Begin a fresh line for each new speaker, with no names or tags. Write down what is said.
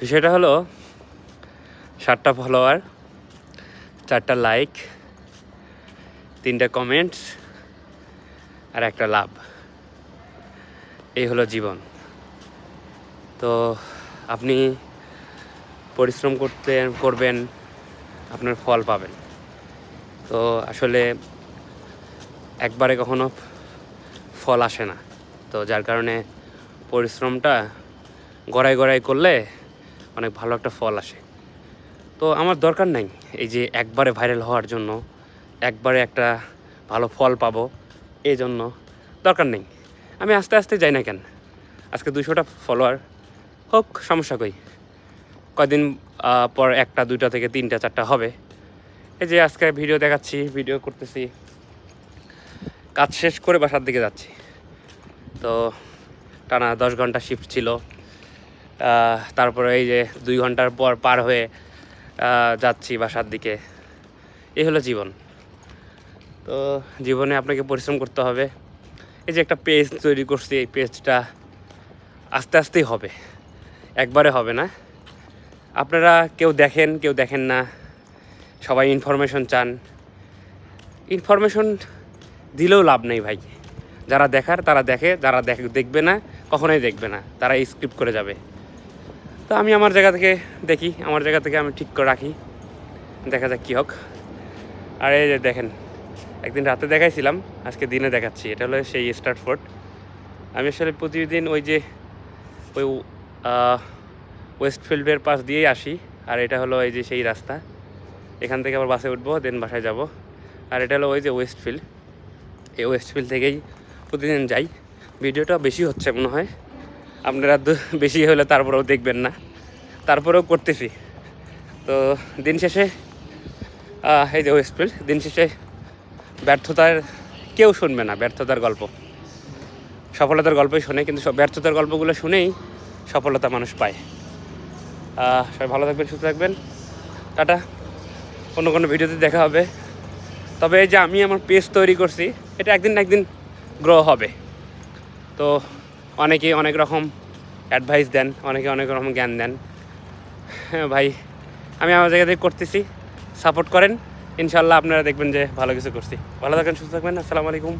বিষয়টা হলো সাতটা ফলোয়ার চারটা লাইক তিনটা কমেন্টস আর একটা লাভ। এই হলো জীবন। তো আপনি পরিশ্রম করতে করবেন, আপনার ফল পাবেন। তো আসলে একবারে কখনো ফল আসে না। তো যার কারণে পরিশ্রমটা গড়াই গড়াই করলে অনেক ভালো একটা ফল আসে। তো আমার দরকার নাই এই যে একবারে ভাইরাল হওয়ার জন্য, একবারে একটা ভালো ফল পাবো এই জন্য দরকার নেই। আমি আস্তে আস্তে যাই না কেন? আজকে দুশোটা ফলোয়ার হোক সমস্যা কই। কয়দিন পর একটা, দুইটা থেকে তিনটা, চারটা হবে। এই যে আজকে ভিডিও দেখাচ্ছি ভিডিও করতেছি। কাজ শেষ করে বাসার দিকে যাচ্ছি। তো টানা দশ ঘণ্টা শিফট ছিল। তারপরে এই যে দুই ঘণ্টার পর পার হয়ে যাচ্ছি বাসার দিকে। এই হলো জীবন। তো জীবনে আপনাকে পরিশ্রম করতে হবে। এই যে একটা পেজ তৈরি করছি, এই পেজটা আস্তে আস্তেই হবে। একবারে হবে না। আপনারা কেউ দেখেন কেউ দেখেন না। সবাই ইনফরমেশন চান। ইনফরমেশন দিলেও লাভ নেই ভাই। যারা দেখার, তারা দেখে, যারা দেখ দেখবে না, কখনোই দেখবে না। তারা স্ক্রিপ্ট করে যাবে। তো আমি আমার জায়গা থেকে দেখি, আমার জায়গা থেকে আমি ঠিক করে রাখি। দেখা যাক কী হোক। আর এই যে দেখেন, একদিন রাতে দেখাইছিলাম, আজকে দিনে দেখাচ্ছি। এটা হলো সেই স্টার্ট ফোর্ট আমি আসলে প্রতিদিন ওই যে, ওই ওয়েস্টফিল্ডের পাশ দিয়েই আসি। আর এটা হলো এই যে সেই রাস্তা। এখান থেকে আবার বাসে উঠবো দেন বাসায় যাব। আর এটা হলো ওই যে ওয়েস্টফিল্ড এই ওয়েস্টফিল্ড থেকেই প্রতিদিন যাই। ভিডিওটা বেশি হচ্ছে মনে হয়। আপনারা বেশি হলে তারপরেও দেখবেন না। তারপরেও করতেছি। তো দিন শেষে এই যে ওয়েস্টফিল্ড দিন শেষে ব্যর্থতার কেউ শুনবে না, ব্যর্থতার গল্প। সফলতার গল্পই শোনে, কিন্তু সব ব্যর্থতার গল্পগুলো শুনেই সফলতা মানুষ পায়। সবাই ভালো থাকবেন, সুস্থ থাকবেন। টাটা। অন্য কোনো ভিডিওতে দেখা হবে। তবে এই যে আমি আমার পেজ তৈরি করছি, এটা একদিন না একদিন গ্রো হবে। তো অনেকে অনেক রকম অ্যাডভাইস দেন অনেকে অনেক রকম জ্ঞান দেন। ভাই, আমি আমার জায়গা থেকে করতেছি। সাপোর্ট করেন। ইনশাল্লাহ আপনারা দেখবেন যে ভালো কিছু করছি। ভালো থাকেন, সুস্থ থাকবেন। আসসালামু আলাইকুম।